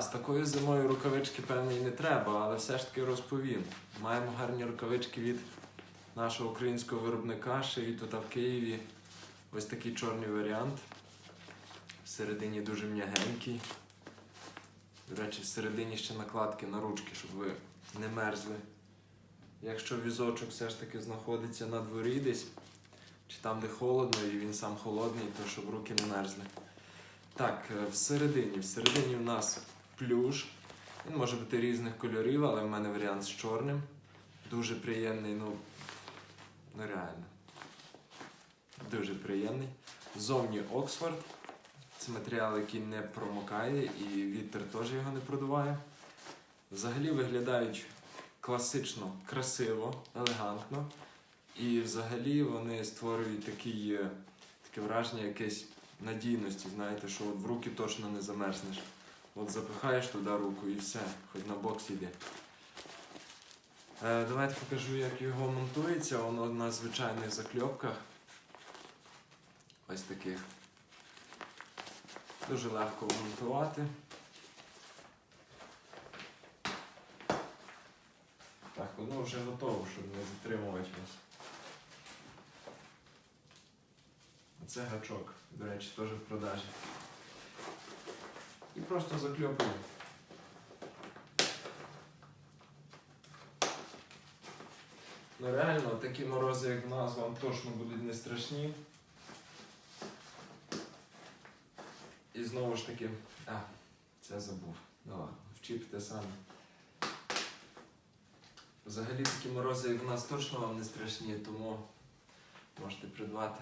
З такою зимою рукавички, певне, і не треба, але все ж таки розповім. Маємо гарні рукавички від нашого українського виробника, шиють тут в Києві. Ось такий чорний варіант. Всередині дуже м'ягенький. До речі, всередині ще накладки на ручки, щоб ви не мерзли. Якщо візочок все ж таки знаходиться на дворі десь, чи там, де холодно, і він сам холодний, то щоб руки не мерзли. Так, е, всередині. Всередині в нас плюш. Він може бути різних кольорів, але в мене варіант з чорним. Дуже приємний, ну, ну реально. Дуже приємний. Зовні Оксфорд. Це матеріал, який не промокає і вітер теж його не продуває. Взагалі виглядають класично, красиво, елегантно. І взагалі вони створюють такий, е, таке враження якесь надійності, знаєте, що в руки точно не замерзнеш. От запихаєш туди руку і все, хоч на бок сіди. Е, давайте покажу, як його монтується. Воно на звичайних закльопках. Ось таких. Дуже легко монтувати. Так, воно вже готово, щоб не затримувати вас. Оце гачок, до речі, теж в продажі. І просто закльопуємо. Ну реально, такі морози, як в нас, вам точно будуть не страшні. І знову ж таки. А, це забув. Ну вчіпте самі. Взагалі такі морози, як в нас точно вам не страшні, тому можете придбати.